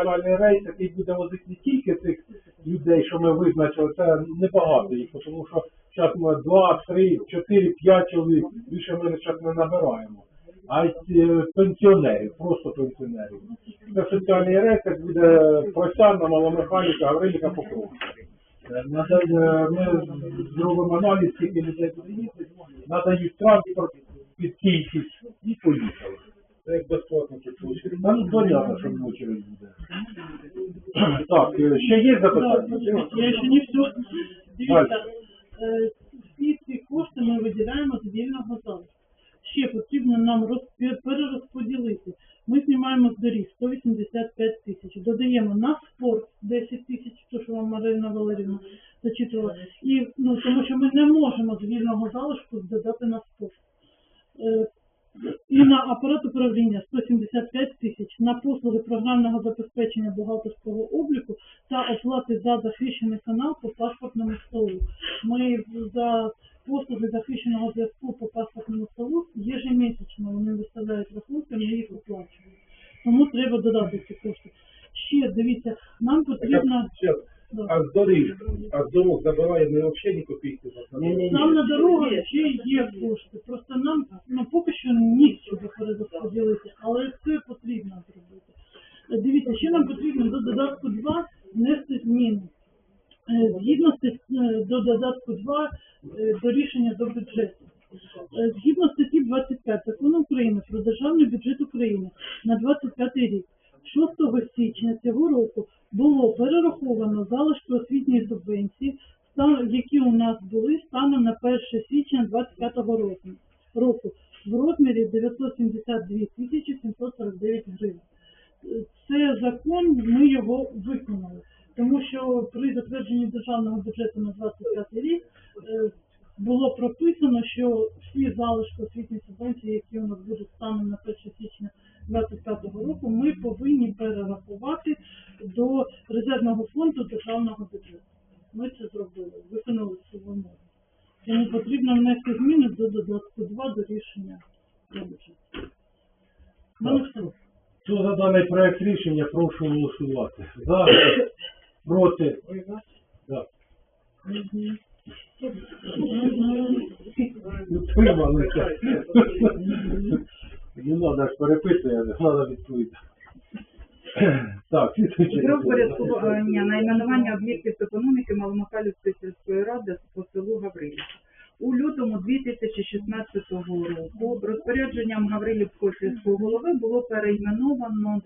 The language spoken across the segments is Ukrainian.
спеціальний рейс, який буде возити не тільки цих людей, що ми визначили, це небагато їх, тому що зараз ми 2, 3, 4, 5 чоловік, більше ми зараз не набираємо. А й е, пенсіонерів, просто пенсіонерів. Це соціальний рейс, як буде Просяна, Маломеханіка, Гавриліка, Покровська. Е, е, Ми зробимо аналіз, скільки людей буде їздити, надають транспорт під кількість і поїхали. Це як безплатно тут очередь. Та ну понятно, що в очередь буде. Так, е, ще є запитання? Я ще не все. Дивіться, е, всі ці кошти ми виділяємо з вільного залу. Ще потрібно нам розпі- перерозподілити. Ми знімаємо з доріг 185 тисяч, додаємо на спорт 10 тисяч, то що вам Марина Валерівна зачитувала. І, ну, тому що ми не можемо з вільного залишку додати на спорт. І на апарат управління 175 тисяч, на послуги програмного забезпечення бухгалтерського обліку та оплати за захищений канал по паспортному столу. Ми за послуги захищеного зв'язку по паспортному столу єжемісячно вони виставляють рахунки, ми їх оплачуємо. Тому треба додати ці кошти. Ще дивіться, нам потрібно да. А з доріг, а з дорог забираємо і взагалі ні копійки. Нам на дорогах ще є кошти. Просто нам ну поки що нічого перерозподілити, але це потрібно зробити. Е, Дивіться, ще нам потрібно до додатку 2 внести зміни. Е, Згідно е, до додатку 2 е, до рішення до бюджету. Згідно статті 25 закону України про державний бюджет України на 25 рік, 6 січня цього року було перераховано залишки освітньої субвенції, які у нас були станом на 1 січня 25 року, року в розмірі 972 тисячі 749 гривень. Це закон, ми його виконали, тому що при затвердженні державного бюджету на 25 рік е, було прописано, що всі залишки освітньої субвенції, які у нас будуть станом на 1 січня 25 року, ми повинні перерахувати до резервного фонду державного бюджету. Ми це зробили, виконали цю вимогу. Тому потрібно внести зміни до додатку 2 до рішення про бюджет. Хто за даний проект рішення, прошу голосувати. За, проти. Утрималися. Не треба ж переписувати, треба відповідати. Так. Про впорядкування найменування об'єктів економіки Маломихайлівської сільської ради по селу Гаврилівка. У лютому 2016 року розпорядженням Гаврилівського сільського голови було перейменовано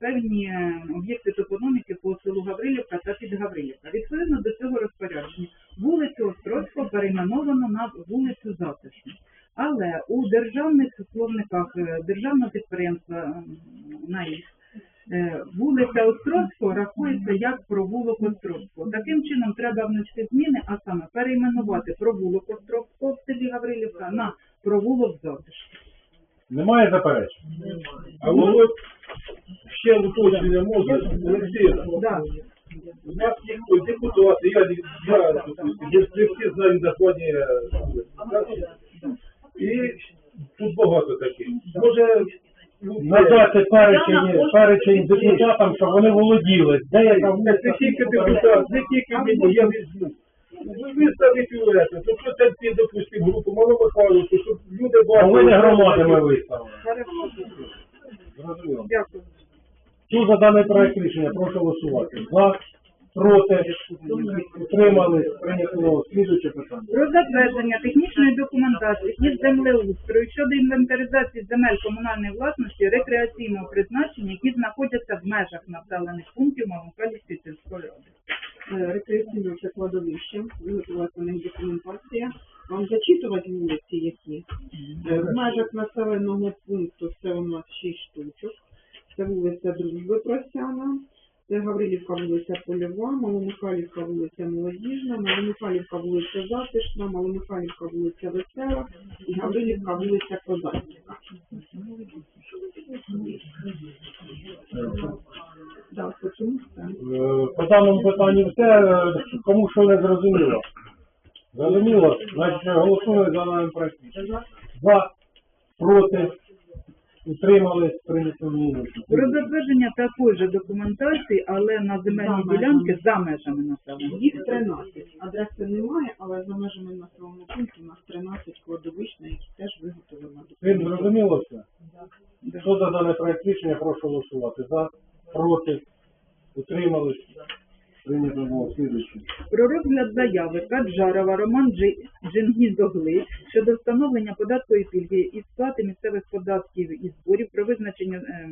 певні об'єкти топономіки по селу Гаврилівка та Підгаврилівка. Відповідно до цього розпорядження вулицю Острозького перейменовано на вулицю Затишну. Але у державних словниках е, державного підприємства НАІС вулиця Острозького рахується як провулок Острозького. Таким чином треба внести зміни, а саме перейменувати провулок Острозького в селі Гаврилівка на провулок Затишки. Немає заперечень? А воно ще уточнення може, Олексій, Да. у нас ніхто депутати, я, я я всі знають названня вулиць, так? І тут багато таких. Може, Надати перечень, перечень депутатам, щоб вони володіли. Де я там не тільки депутат, не тільки мені, я візьму. Ви виставите то що це ти допустив групу Маломихайловську, щоб люди бачили. повинні громади ми виставили. Дякую. Хто за даний проект рішення, прошу голосувати. За, проти, утримали, прийнято слідуюче питання. Про затвердження технічної документації із землеустрою щодо інвентаризації земель комунальної власності рекреаційного призначення, які знаходяться в межах населених пунктів Маломихайлівської сільської ради. Е, рекреаційне це кладовище, виготовила по них документація. Вам зачитувати вулиці які? Е, В межах населеного пункту це у нас шість штучок. Це вулиця Дружби Просяна, це Гаврилівка вулиця Польова, Маломихайлівка вулиця Молодіжна, Маломихайлівка вулиця Затишна, Маломихайлівка вулиця Весела і Гаврилівка вулиця Козацька. Так? Е, По даному питанню все, Е, кому що не зрозуміло. Зрозуміло? Значить, голосуємо за проект рішення. За, проти, Утримались, прийнято голосно. Про затвердження такої ж документації, але на земельні За межами. ділянки за межами населення. Їх 13. Адреси немає, але за межами населеного пункту у нас 13 кладовищ, на які теж виготовлено Всім зрозуміло все? Да. Хто за даний проект рішення, прошу голосувати. За, проти, утримались, Про розгляд заяви Каджарова Роман Джи- Джингізогли щодо встановлення податкової пільги і сплати місцевих податків і зборів про визначення е,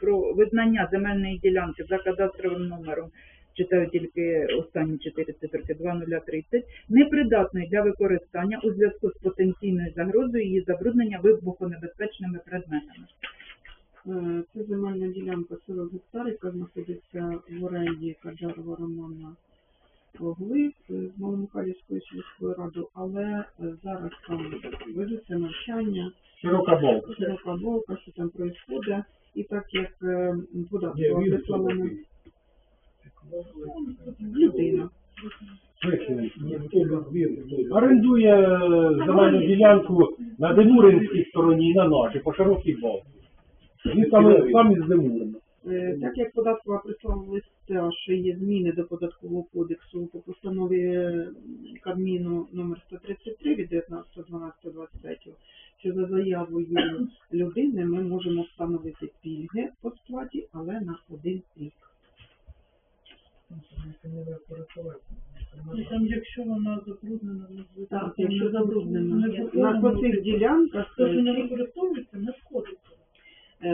про визнання земельної ділянки за кадастровим номером. Читаю тільки останні чотири циферки 2030, непридатною для використання у зв'язку з потенційною загрозою її забруднення вибухонебезпечними предметами. Е, Це земельна ділянка 40 гектар, яка знаходиться в оренді Каджарова Романа Огли е, з Маломихайлівської сільської ради, але е, зараз там ведуться навчання, Широка болка. широка болка, що там происходить, і так як Ні, податково людина. Орендує земельну ділянку на Демуринській стороні і на нашій, по широкій балці. Він саме, сам із Демурина. Е, Так як податкова прислала листа, що є зміни до податкового кодексу по постанові е, Кабміну номер 133 від 19.12.23, що за заявою людини ми можемо встановити пільги по сплаті, але на один рік. Там, якщо вона забруднена, Так, якщо забруднено. не На по цих ділянках те, що не е, використовується, не. Е,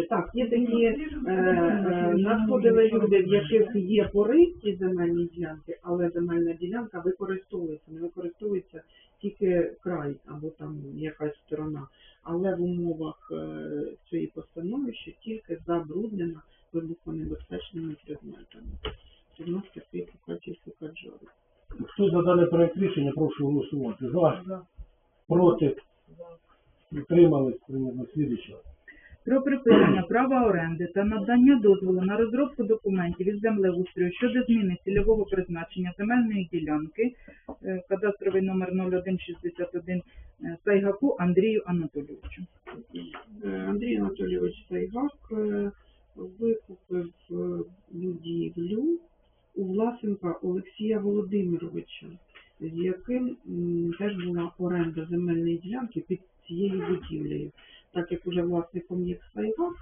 Так, є такі е, е, надходили люди, в яких є пористі земельні ділянки, але земельна ділянка використовується, не використовується тільки край або там якась сторона. Але в умовах е, цієї постанови, що тільки забруднена вибухонебезпечними предметами. Це в нас такий покачівський каджори. Хто за даний проект рішення, прошу голосувати. За, проти, утримались, прийнято слідуюче. Про припинення права оренди та надання дозволу на розробку документів із землеустрою щодо зміни цільового призначення земельної ділянки, е, кадастровий номер 0161 е, Сайгаку Андрію Анатолійовичу. Е, Андрій Анатолійович Сайгак викупив будівлю у Власенка Олексія Володимировича, з яким теж була оренда земельної ділянки під цією будівлею. Так як уже власником є Сайгак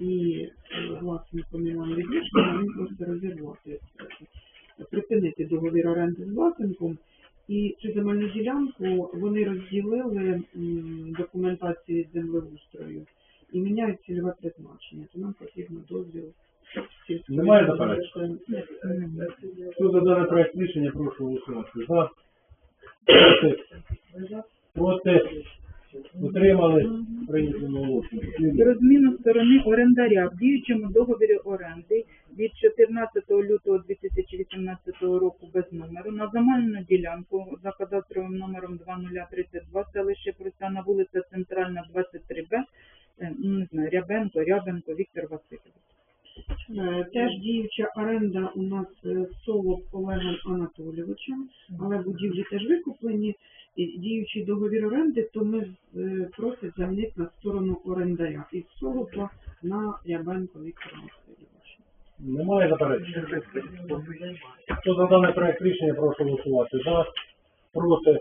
і е, власником Іван Відішко, він просто розірвати, е, припинити договір оренди з власником і цю земельну ділянку вони розділили м, документацію землеустрою і міняють цільове призначення. То нам потрібно дозвіл. Немає заперечень? Хто за даний проект рішення, прошу голосувати. За, проти, проти, утримались, прийнято голосно. Про зміну сторони орендаря в діючому договорі оренди від 14 лютого 2018 року без номеру на земельну ділянку за кадастровим номером 2032 селище Прусяна, вулиця Центральна, 23Б, е, ну, не знаю, Рябенко, Рябенко, Віктор Васильович. Е, Теж діюча оренда у нас е, Солод Олегом Анатолійовичем, але будівлі теж викуплені. Діючий договір оренди, то ми е, просять замінити на сторону орендаря із Солода на Рябенко Віктора Васильовича. Немає заперечень? Хто за даний проект рішення, прошу голосувати. За, проти,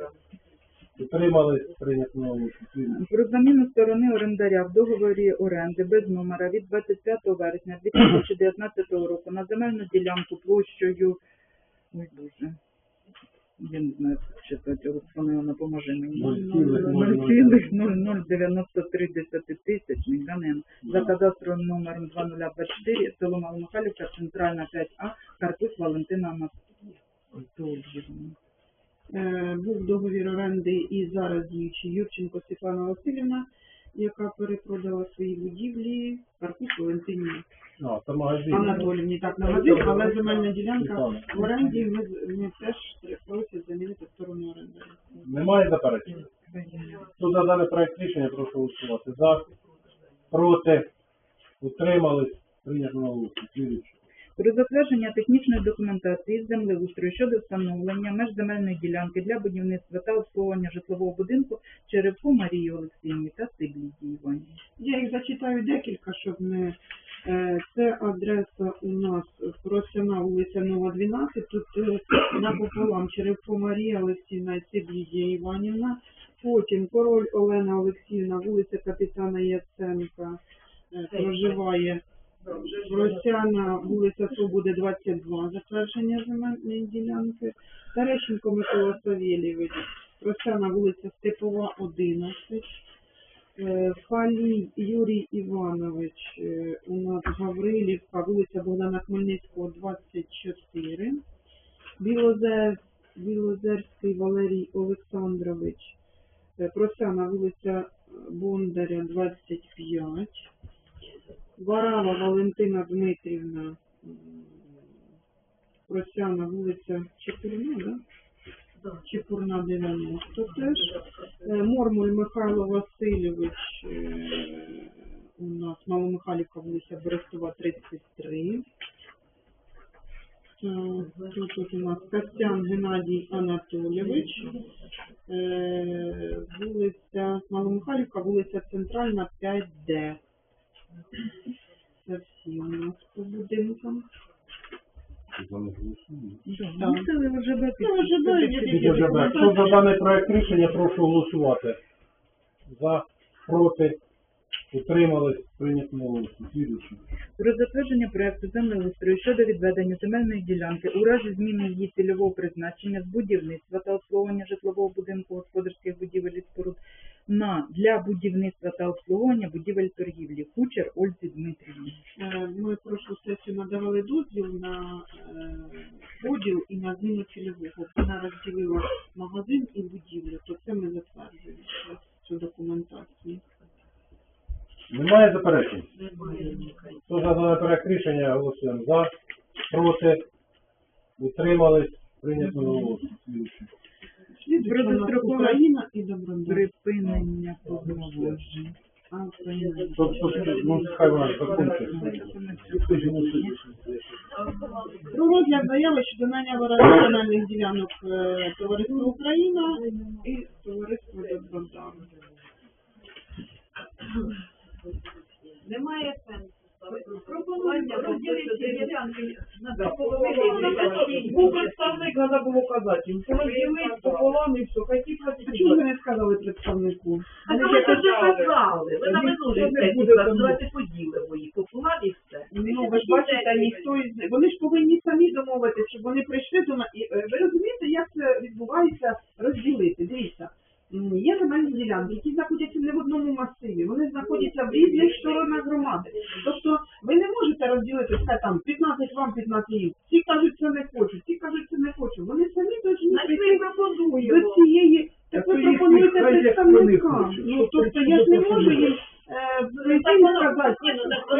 утримались, прийнято голосно. Про заміну сторони орендаря в договорі оренди без номера від 25 вересня 2019 року на земельну ділянку площею, ой Боже, я не знаю, як читати, Руслана Івановна, поможи мені. 0,0093 тисячних данин за кадастровим номером 2024, село Маломихайлівка, центральна 5А, Карпус Валентина Анатоліївна. Е, Був договір оренди і зараз діючий Юрченко Світлана Васильівна, яка перепродала свої будівлі Карпус Валентині А, це магазин. Анатолівні, так, магазин, але земельна ділянка в оренді ми, ми теж просять замінити сторону оренди. Немає заперечень? За даний проект рішення, прошу голосувати. За, проти, утримались, прийнято голосно. Слідуюче. Про затвердження технічної документації з землеустрою щодо встановлення меж земельної ділянки для будівництва та обслуговування житлового будинку Черевко Марії Олексіївні та Сиблі Іванівні. Я їх зачитаю декілька, щоб не... е, Це адреса у нас Просяна вулиця Нова 12, тут е, напополам Черевко Марія Олексійна Сибідія Іванівна, потім Король Олена Олексіївна, вулиця Капітана Яценка, е, проживає Просяна, вулиця Свободи 22, затвердження земельної ділянки, Терещенко Микола Савєлєвич, Просяна, вулиця Степова 11, Е, Фалій Юрій Іванович, е, у нас Гаврилівка, вулиця Богдана Хмельницького, 24. Білозер, Білозерський Валерій Олександрович, е, Просяна, вулиця Бондаря, 25. Варава Валентина Дмитрівна, Просяна, вулиця Чепурна, да? Чепурна 90 теж. Е, Мормуль Михайло Васильович, е, у нас Маломихайлівка, вулиця Берестова, 33. Е, Тут, у нас Костян Геннадій Анатолійович, вулиця Маломихайлівка, вулиця Центральна, 5Д. Це всі у нас по будинкам. Ну. Хто за даний проект рішення, прошу голосувати. За, проти, утримались, прийнято на голосу. Про затвердження проекту землеустрою щодо відведення земельної ділянки у разі зміни її цільового призначення з будівництва та обслуговування житлового будинку господарських будівель і споруд на для будівництва та обслуговування будівель торгівлі. Кучер Ользі Дмитрівні. Е, Ми прошлу сесію надавали дозвіл на е, поділ і на зміну цільового. Вона розділила магазин і будівлю, то це ми зараз цю документацію. Немає заперечень? Хто за даний проект рішення, голосуємо. За, проти, утримались, прийнято на Безстрокове Україна і. Припинення повноважень. Тобто, ну, хай вона закончить. Про розгляд заяви щодо надання національних ділянок е, Товариства Україна і Товариство Добродар. Немає сенсу. Пропонуємо розділити ділянки на дві. Був представник, треба було казати. їм. Розділити пополам і все. Чому ви не сказали представнику? А ви вже вже казали. ви на минулій сесії буде казали, тому. давайте поділимо їх пополам і все. Ну, ви ж бачите, ніхто із них. Вони ж повинні самі домовитися, щоб вони прийшли до нас. Е, Ви розумієте, як це відбувається розділити? Дивіться. Є земельні ділянки, які знаходяться не в одному вони знаходяться в різних сторонах громади. Тобто ви не можете розділити, все там 15 вам, 15 їм. Всі кажуть, це не хочуть, всі кажуть, що не хочуть. Вони самі Значить, ми до цієї. Так ви пропонуєте представника. Ну, тобто я ж не можу їм хочуть. е, Ну, прийти так і воно- сказати. Ні, ну, так Ви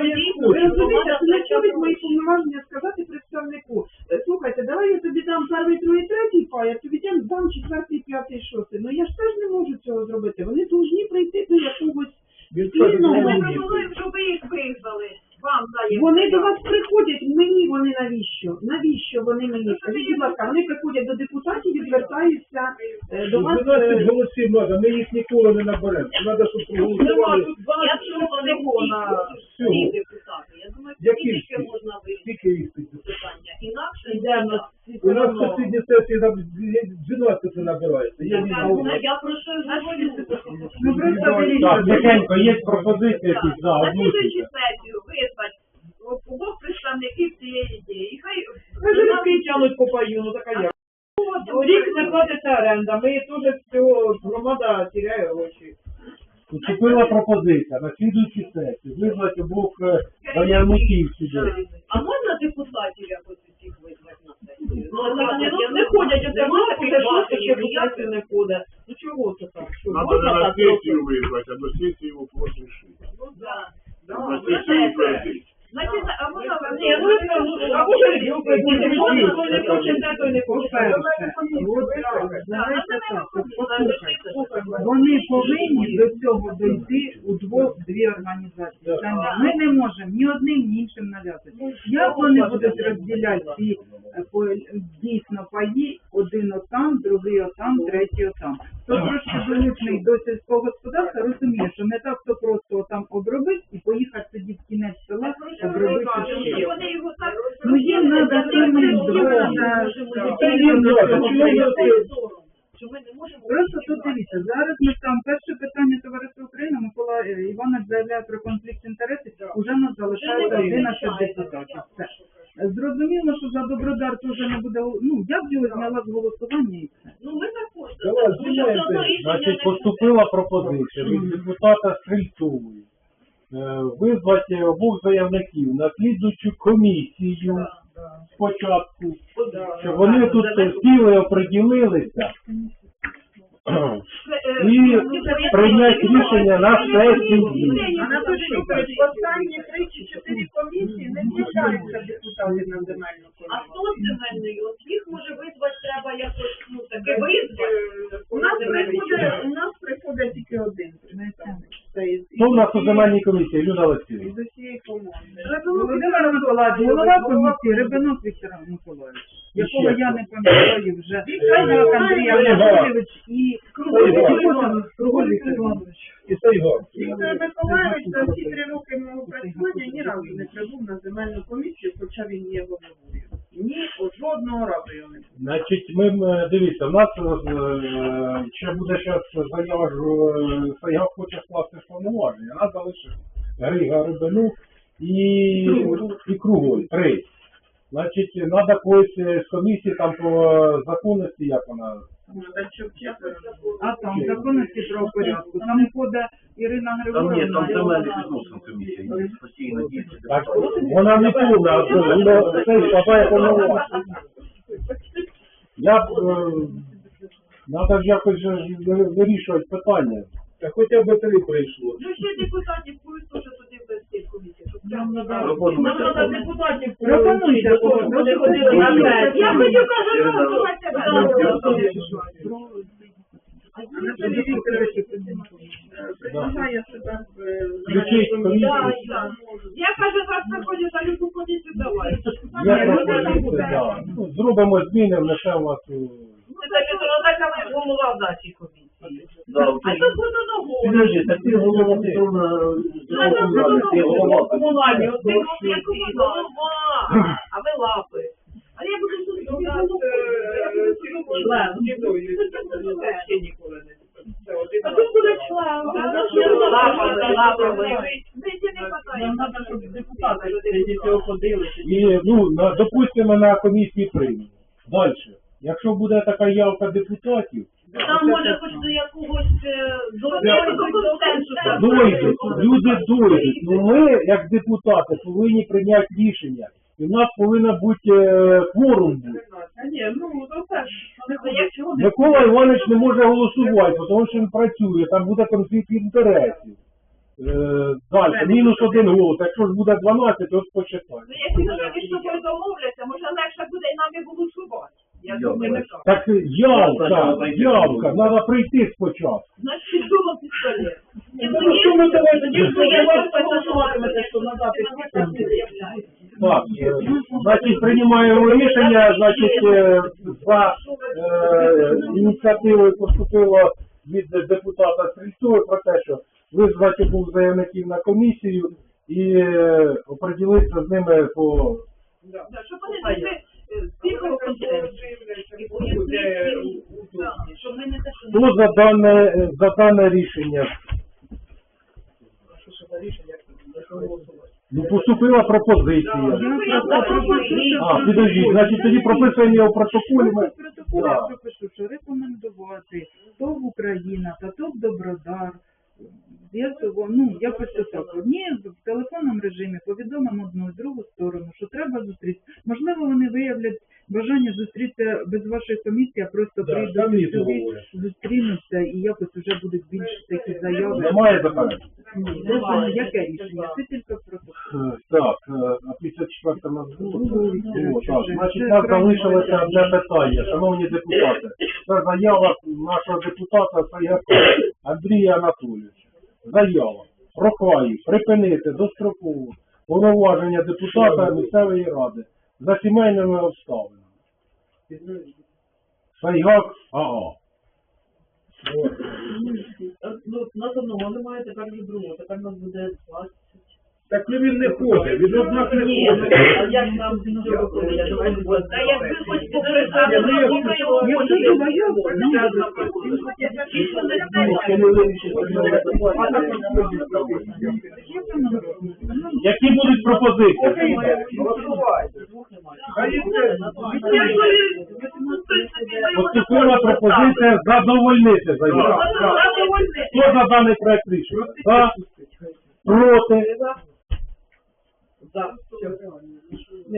вони розумієте, хочуть, це не то входить вона мої хоче. повноваження сказати представнику. Е, Слухайте, давай я тобі дам перший, другий, третій пай, я тобі дам- дам четвертий, п'ятий, шостий. Ну я ж теж не можу цього зробити. Вони повинні прийти до якогось. Він каже, Ну, Ми «Ну, ні». пропонуємо, щоб ви їх визвали. Вам даємо. Вони до вас приходять, мені вони навіщо? Навіщо вони мені? Скажіть, будь ласка, вони приходять до депутатів і звертаються е, до вас. 12 е, голосів треба, ми їх ніколи не наберемо. Треба, щоб Нема проголосували. тут Якщо вони всього на всі, всі депутати, я думаю, Які тільки всі? можна вирішити Скільки їх тут? питання. Інакше йде на У нас сусідні сесії там 12 набирається. Я не Я, про що й говорю. Ну просто тихенько, є пропозиції якісь, за, На слідуючу сесію визвати обох представників цієї ідеї. І хай Ми ж руки тянуть по паю, ну така як. Рік не платиться оренда, ми теж з цього громада тіряє гроші. Поступила пропозиція на слідуючій сесії визвати обох е, заявників сюди. А можна депутатів якось усіх визвати на сесію? Ну, так, не, не ходять, оце Немає буде шостий, таких ще бачення, буде не ходить. Ну чого це так? Що, Надо можна на так просто? сессию а до сессии вопрос решить. Ну, да. На сессию не пройти. Значить, а можна Ні, ну я скажу, а може Хто не хоче, те той не хоче. По-перше, от, давайте так, от послухайте. Вони повинні до цього дойти у двох дві організації. Ми не можемо ні одним, ні іншим нав'язати. Як вони будуть розділяти ці е, дійсно паї, один отам, другий отам, третій отам. Хто трошки долучений до сільського господарства, розуміє, що не так то просто отам обробити і поїхати тоді в кінець села обробити ще. Вони його так Ну їм треба самим двом. Що ми не можемо Просто тут дивіться, зараз ми там перше питання товариства України, Микола Іванович заявляє про конфлікт інтересів, уже нас залишається 11 депутатів. Все. Зрозуміло, що за Добродар теж не буде, ну, я б його зняла з голосування і все. Ну ми так хочемо. Давай, Тому що знімайте. все одно рішення Значить, поступила пропозиція від депутата Стрельцової е, визвати обох заявників на слідчу комісію спочатку, щоб вони тут сіли, оприділилися Е, і прийняти рішення на сесії. Анатолій останні три чи чотири комісії не з'являються депутати на земельну А комісію. хто з земельної? От їх може визвати треба якось, ну, таке визвати. У нас приходить, у нас приходить тільки один представник. Це із, Хто в нас у земельній комісії? Люда Олексійовна. із усієї команди. Володимир Миколаївич, голова комісії Рибинок Віктор Миколаївич, якого я не пам'ятаю вже, Хайдак Андрій Анатолійович і Круглик Іванович. І. Віктор Миколаївич за всі три роки мого працювання ні разу не прибув на земельну комісію, хоча він є головою. Жодного разу його не чув. Значить, ми е, дивіться, в нас е, ще буде зараз заява ж е, Сайгак хоче скласти повноваження, нас залишив Грига Рибинук і, і Круголь, три. Значить, треба когось з комісії там по законності, як вона. Надо. А там законності правопорядку, там ходить Ірина Григорівна. Так, вона не повна, а вона це складає повноваження. Я б, треба ж якось же ж ви- вирішувати питання. Та хоча б три прийшло. Ну ще депутатів прямо надо- Нам треба депутатів Пропонуйте когось. Вони ходили на сесію. Я хотів кажу, е, присягає себе в е, Включіть комісію. Я кажу, вас приходять за любу комісію, давай. Я пропозицію, да. Ну, Зробимо зміни, внесемо вас у... Це таке, то така ви голова в нашій комісії. А буде нового? Підожди, так ти голова Ти голова комунальний, от ти голова, а ви лапи. А я буду тут У нас е, член, ще ніколи не це. А тут буде член. Лапами, лапами. Ми ці не Нам треба, щоб депутати до ходили. І, ну, на, допустимо, на комісії приймемо. Далі. Якщо буде така явка депутатів, Там може хоч до якогось е, до якогось консенсусу. дойдуть, люди дойдуть. Ну ми, як депутати, повинні прийняти рішення. І в нас повинна бути е. А ні, ну, то Ну, Микола Іванович не може голосувати, тому що він працює, там буде конфлікт інтересів. Е, далі, мінус один голос. Якщо ж буде 12, от почитай. Ну, якщо вони між собою домовляться, може легше буде і нам і голосувати. Я думаю, не так. Так явка, явка, треба прийти спочатку. Значить, думав пістолет. Ну, ну, що ми давай тоді, Ну, я вас просто що надати Так е, значить, приймаємо рішення, значить, е, за е, ініціативою поступило від депутата Стрільцова про те, що визвати обох заявників на комісію і е, оприділитися з ними по Да, Щоб вони знайшли е. І пояснити, да, ми не те, що хто за дане, е, за дане рішення. Ну, поступила пропозиція. Я просто А, підождіть, значить тоді прописуємо його в протоколі. Ми... В протоколі я Да. пропишу, що рекомендувати ТОВ Україна та ТОВ Добродар. З'ясував, ну, я якось отак. Одні в телефонному режимі повідомимо одну і другу сторону, що треба зустрітися. Можливо, вони виявлять бажання зустрітися без вашої комісії, а просто Да, прийдуть самі сюди, зустрінуться і якось вже будуть більш такі заяви. Немає заперечень? Ні, це яке рішення? Це тільки протокол. Е, Так, е, а 54 нас було. Ну, О, так, значить, нас залишилося одне питання, шановні депутати. Це заява нашого депутата Сайгака Андрія Анатолійовича. Заява. Прохаю припинити достроково повноваження депутата місцевої ради за сімейними обставинами. Сайгак АА. Ну, нас одного немає, тепер вже другого, тепер нас буде 20. Так ну він не ходить, він однак не Ні, а як нам цього ходить? Давайте буде. Та якби хоч не то ми його хочемо. ну, Які будуть пропозиції? Поступила пропозиція задовольнити заяву. Хто за даний проект рішення? За? Проти?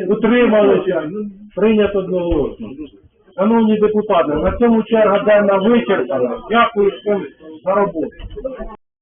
Утрималися? Прийнято одноголосно. Шановні депутати, на цьому черга денна вичерпана. Дякую всім за роботу.